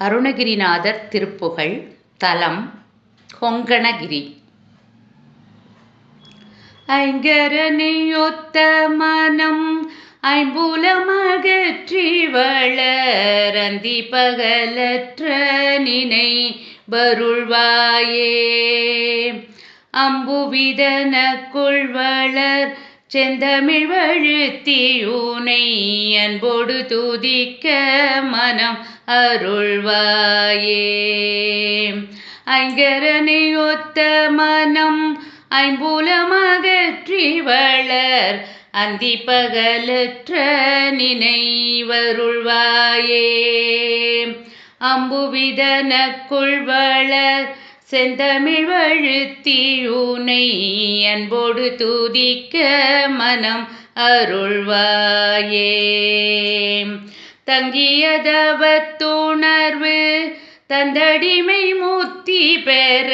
அருணகிரிநாதர் திருப்புகழ் தலம் கொங்கணகிரி. ஐங்கரனையொத்த மனம் ஐம்புலமகற்றி வளரந்தி பகலற்ற நினை வருள்வாயே அம்புவிதனக்குள் வளர் செந்தமிழ் வழுத்தியூனை அன்போடு துதிக்க மனம் அருள்வாயே. ஐங்கரனை ஒத்த மனம் ஐம்பூலமகற்றி வளர் அந்தி பகலற்ற நினைவருள்வாயே. அம்புவிதனக்குள் வளர் செந்தமிழ் வழுத்தியூனை அன்போடு துதிக்க மனம் அருள்வாயே. தங்கியதவத்துணர்வு தந்தடிமை முத்தி பெற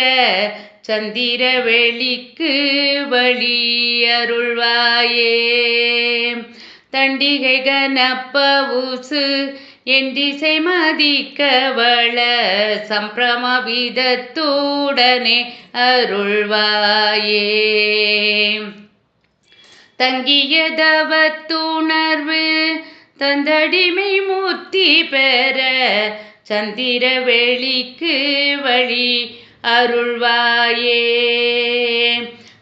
சந்திர வெளிக்கு வழி அருள்வாயே. தண்டிகை கனப்பவுசு என் திசை மதிக்கவள சம்பிரமவிதத்துடனே அருள்வாயே. தங்கியதவத்துணர்வு தந்தடிமை மூர்த்தி பெற சந்திர வெளிக்கு வழி அருள்வாயே.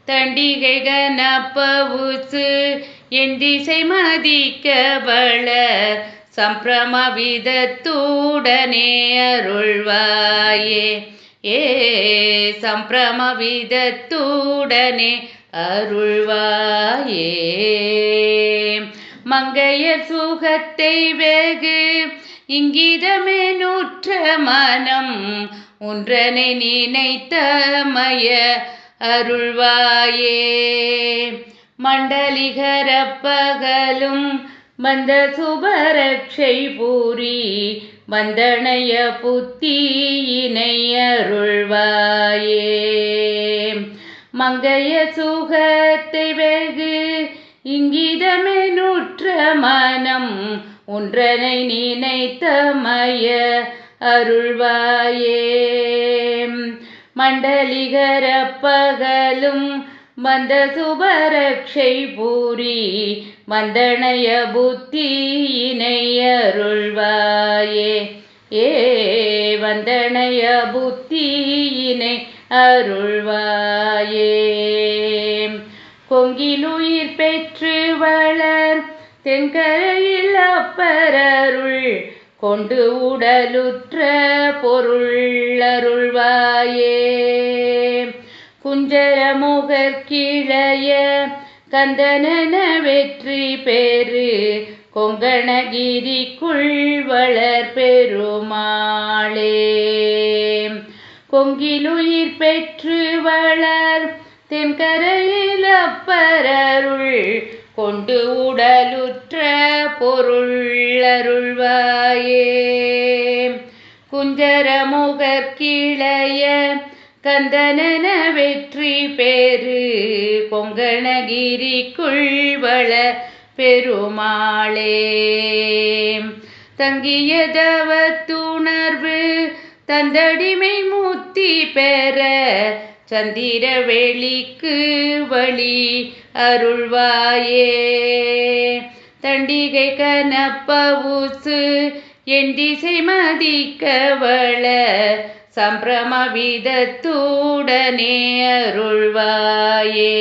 தண்டிகை கனப்பவுசு என் திசை மதிக்கவள சம்பிரமவிதத்துடனே அருள்வாயே. ஏ சம்பிரமவிதத்துடனே அருள்வாயே. மங்கைய சுகத்தை வெகு இங்கிதமே நூற்ற மனம் ஒன்றனை நினைத்தமய அருள்வாயே. மண்டலிகரப்பகலும் பகலும் வந்த சுபரக்ஷை பூரி வந்தனைய புத்தியினை அருள்வாயே மங்கைய சுகத்தை வெகு இங்கிதமே நூற்ற மனம் ஒன்றனை நினைத்தமய அருள்வாயே. மண்டலிகர பகலும் வந்த சுபரக்ஷை பூரி மந்தனைய புத்தியினை அருள்வாயே ஏ வந்தனைய புத்தியினை அருள்வாயே. கொங்கிலுயிர் பெற்று வளர் தென்கரையில் அப்பரருள் கொண்டு உடலுற்ற பொருள் அருள்வாயே. குஞ்சர முகர் கிளைய கந்தனன வெற்றி பெரு கொங்கணகிரிக்குள் வளர் பெருமாளே. கொங்கிலுயிர் பெற்று வளர் தென்கரையில் அப்பரருள் கொண்டு உடலுற்ற பொருள் அருள்வாயே. குஞ்சர முகர் கந்தனன வெற்றி பெரு கொங்கணகிரிக்குள் வள பெருமாளே. தங்கியதவத்துணர்வு தந்தடிமை மூத்தி பெற சந்திர வெளிக்கு வழி அருள்வாயே. தண்டிகை கனப்பவுசு என் திசை மதிக்கவள சம்பிரமவிதத்துடனே அருள்வாயே.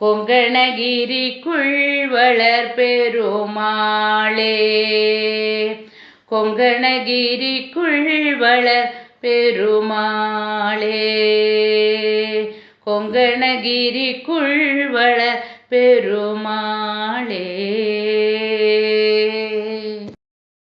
கொங்கணகிரிக்குள் வளர் பெருமாளே கொங்கணகிரிக்குள் வளர் பெருமாளே கொங்கணகிரிக்குள் வள பெருமாளே